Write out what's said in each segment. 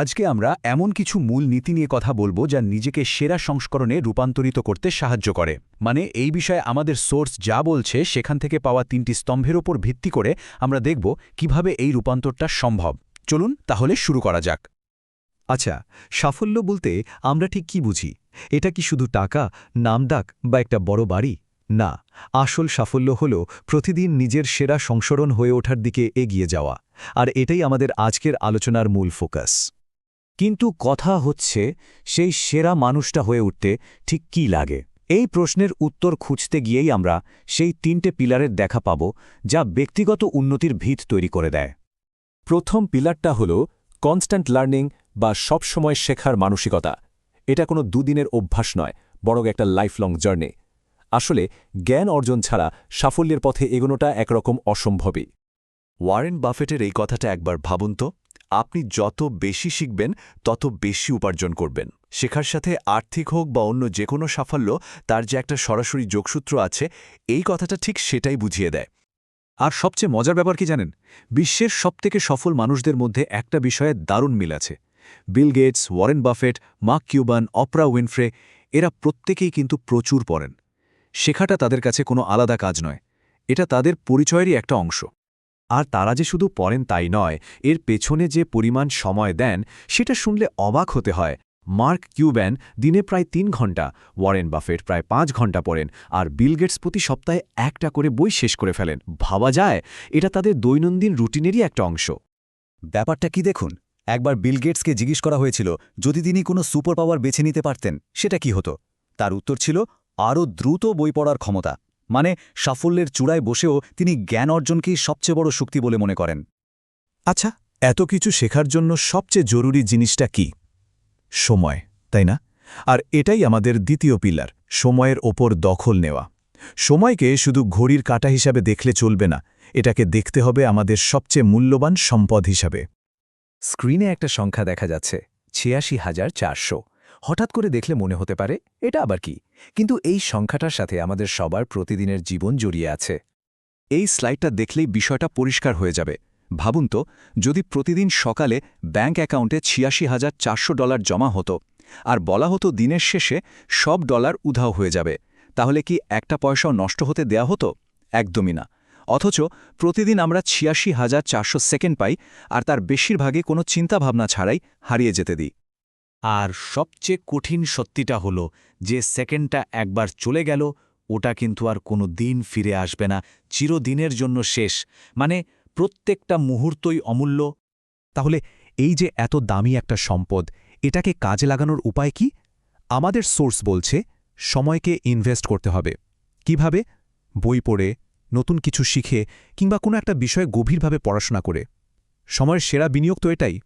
আজকে আমরা এমন কিছু মূল নীতি নিয়ে কথা বলব যা নিজেকে সেরা সংস্করণে রূপান্তরিত করতে সাহায্য করে। মানে এই বিষয়ে আমাদের সোর্স যা বলছে সেখান থেকে পাওয়া তিনটি স্তম্ভের ওপর ভিত্তি করে আমরা দেখব কীভাবে এই রূপান্তরটা সম্ভব। চলুন তাহলে শুরু করা যাক। আচ্ছা সাফল্য বলতে আমরা ঠিক কি বুঝি? এটা কি শুধু টাকা নামডাক বা একটা বড় বাড়ি? না, আসল সাফল্য হল প্রতিদিন নিজের সেরা সংসরণ হয়ে ওঠার দিকে এগিয়ে যাওয়া। আর এটাই আমাদের আজকের আলোচনার মূল ফোকাস। কিন্তু কথা হচ্ছে, সেই সেরা মানুষটা হয়ে উঠতে ঠিক কি লাগে? এই প্রশ্নের উত্তর খুঁজতে গিয়েই আমরা সেই তিনটে পিলারের দেখা পাব যা ব্যক্তিগত উন্নতির ভিত তৈরি করে দেয়। প্রথম পিলারটা হল কনস্ট্যান্ট লার্নিং বা সবসময় শেখার মানসিকতা। এটা কোনো দুদিনের অভ্যাস নয়, বরং একটা লাইফলং জার্নি আসলে, জ্ঞান অর্জন ছাড়া সাফল্যের পথে এগোনোটা একরকম অসম্ভবই। ওয়ারেন বাফেটের এই কথাটা একবার ভাবুন তো। আপনি যত বেশি শিখবেন, তত বেশি উপার্জন করবেন। শেখার সাথে আর্থিক হোক বা অন্য যে কোনো সাফল্য, তার যে একটা সরাসরি যোগসূত্র আছে, এই কথাটা ঠিক সেটাই বুঝিয়ে দেয়। আর সবচেয়ে মজার ব্যাপার কি জানেন? বিশ্বের সবথেকে সফল মানুষদের মধ্যে একটা বিষয়ে দারুণ মিল আছে। Bill Gates, Warren Buffett, Mark Cuban, Oprah Winfrey, এরা প্রত্যেকেই কিন্তু প্রচুর পড়েন। শেখাটা তাদের কাছে কোনো আলাদা কাজ নয়। এটা তাদের পরিচয়েরই একটা অংশ। আর তারা যে শুধু পড়েন তাই নয়, এর পেছনে যে পরিমাণ সময় দেন, সেটা শুনলে অবাক হতে হয়। মার্ক কিউব্যান দিনে প্রায় তিন ঘণ্টা ওয়ারেন বাফেট প্রায় পাঁচ ঘণ্টা পড়েন আর বিল গেটস প্রতি সপ্তাহে একটা করে বই শেষ করে ফেলেন। ভাবা যায়, এটা তাদের দৈনন্দিন রুটিনেরই একটা অংশ। ব্যাপারটা কি দেখুন? একবার বিল গেটসকে জিজ্ঞেস করা হয়েছিল, যদি তিনি কোনো সুপার পাওয়ার বেছে নিতে পারতেন, সেটা কি হতো? তার উত্তর ছিল, আরও দ্রুত বই পড়ার ক্ষমতা। মানে সাফল্যের চূড়ায় বসেও তিনি জ্ঞান অর্জনকেই সবচেয়ে বড় শক্তি বলে মনে করেন। আচ্ছা এত কিছু শেখার জন্য সবচেয়ে জরুরি জিনিসটা কি? সময়, তাই না? আর এটাই আমাদের দ্বিতীয় পিলার, সময়ের ওপর দখল নেওয়া। সময়কে শুধু ঘড়ির কাটা হিসাবে দেখলে চলবে না, এটাকে দেখতে হবে আমাদের সবচেয়ে মূল্যবান সম্পদ হিসাবে। স্ক্রিনে একটা সংখ্যা দেখা যাচ্ছে, ছিয়াশি হাজার চারশো। হঠাৎ করে দেখলে মনে হতে পারে, এটা আবার কি? কিন্তু এই সংখ্যাটার সাথে আমাদের সবার প্রতিদিনের জীবন জড়িয়ে আছে। এই স্লাইডটা দেখলেই বিষয়টা পরিষ্কার হয়ে যাবে। ভাবুন তো, যদি প্রতিদিন সকালে ব্যাঙ্ক অ্যাকাউন্টে ছিয়াশি হাজার চারশো ডলার জমা হতো আর বলা হতো দিনের শেষে সব ডলার উধাও হয়ে যাবে, তাহলে কি একটা পয়সাও নষ্ট হতে দেয়া হতো? একদমই না। অথচ প্রতিদিন আমরা ছিয়াশি হাজার চারশো সেকেন্ড পাই আর তার বেশিরভাগই কোনো চিন্তাভাবনা ছাড়াই হারিয়ে যেতে দিই। আর সবচেয়ে কঠিন সত্যিটা হলো যে সেকেন্ডটা একবার চলে গেল, ওটা কিন্তু আর কোনো দিন ফিরে আসবে না, চিরদিনের জন্য শেষ। মানে প্রত্যেকটা মুহূর্তই অমূল্য। তাহলে এই যে এত দামি একটা সম্পদ, এটাকে কাজে লাগানোর উপায় কি? আমাদের সোর্স বলছে, সময়কে ইনভেস্ট করতে হবে। কীভাবে? বই পড়ে, নতুন কিছু শিখে, কিংবা কোনো একটা বিষয়ে গভীরভাবে পড়াশোনা করে। সময়ের সেরা বিনিয়োগ তো এটাই।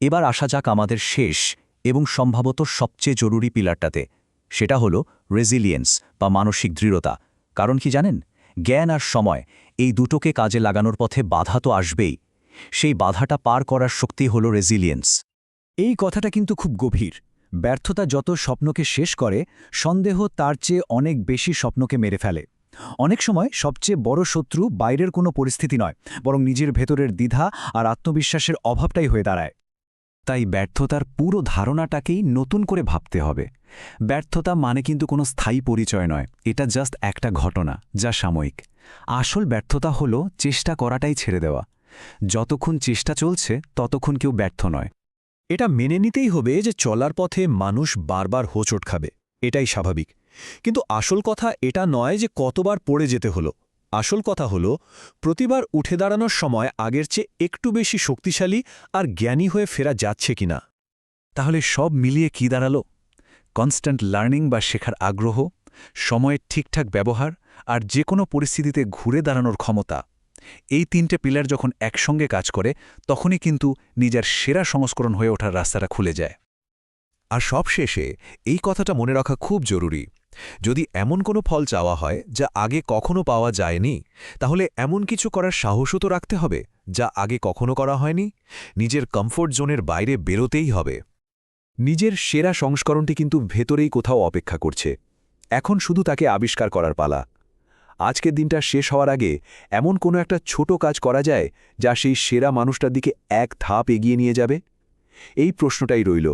এবার আসা যাক আমাদের শেষ এবং সম্ভবত সবচেয়ে জরুরি পিলারটাতে, সেটা হলো রেজিলিয়েন্স বা মানসিক দৃঢ়তা। কারণ কি জানেন? জ্ঞান আর সময় এই দুটোকে কাজে লাগানোর পথে বাধা তো আসবেই। সেই বাধাটা পার করার শক্তি হল রেজিলিয়েন্স। এই কথাটা কিন্তু খুব গভীর। ব্যর্থতা যত স্বপ্নকে শেষ করে, সন্দেহ তার চেয়ে অনেক বেশি স্বপ্নকে মেরে ফেলে। অনেক সময় সবচেয়ে বড় শত্রু বাইরের কোনো পরিস্থিতি নয়, বরং নিজের ভেতরের দ্বিধা আর আত্মবিশ্বাসের অভাবটাই হয়ে দাঁড়ায়। তাই ব্যর্থতার পুরো ধারণাটাকেই নতুন করে ভাবতে হবে। ব্যর্থতা মানে কিন্তু কোনো স্থায়ী পরিচয় নয়, এটা জাস্ট একটা ঘটনা, যা সাময়িক। আসল ব্যর্থতা হলো চেষ্টা করাটাই ছেড়ে দেওয়া। যতক্ষণ চেষ্টা চলছে, ততক্ষণ কেউ ব্যর্থ নয়। এটা মেনে নিতেই হবে যে চলার পথে মানুষ বারবার হোঁচট খাবে, এটাই স্বাভাবিক। কিন্তু আসল কথা এটা নয় যে কতবার পড়ে যেতে হলো। আসল কথা হলো, প্রতিবার উঠে দাঁড়ানোর সময় আগের চেয়ে একটু বেশি শক্তিশালী আর জ্ঞানী হয়ে ফেরা যাচ্ছে কিনা তাহলে সব মিলিয়ে কি দাঁড়াল? কনস্ট্যান্ট লার্নিং বা শেখার আগ্রহ, সময়ের ঠিকঠাক ব্যবহার আর যে কোনো পরিস্থিতিতে ঘুরে দাঁড়ানোর ক্ষমতা। এই তিনটে পিলার যখন একসঙ্গে কাজ করে, তখনই কিন্তু নিজের সেরা সংস্করণ হয়ে ওঠার রাস্তাটা খুলে যায়। আর সবশেষে এই কথাটা মনে রাখা খুব জরুরি। যদি এমন কোনো ফল চাওয়া হয় যা আগে কখনো পাওয়া যায়নি, তাহলে এমন কিছু করার সাহসও তো রাখতে হবে, যা আগে কখনো করা হয়নি। নিজের কমফোর্ট জোনের বাইরে বেরোতেই হবে। নিজের সেরা সংস্করণটি কিন্তু ভেতরেই কোথাও অপেক্ষা করছে। এখন শুধু তাকে আবিষ্কার করার পালা। আজকের দিনটা শেষ হওয়ার আগে এমন কোনো একটা ছোট কাজ করা যায়, যা সেই সেরা মানুষটার দিকে এক ধাপ এগিয়ে নিয়ে যাবে? এই প্রশ্নটাই রইল।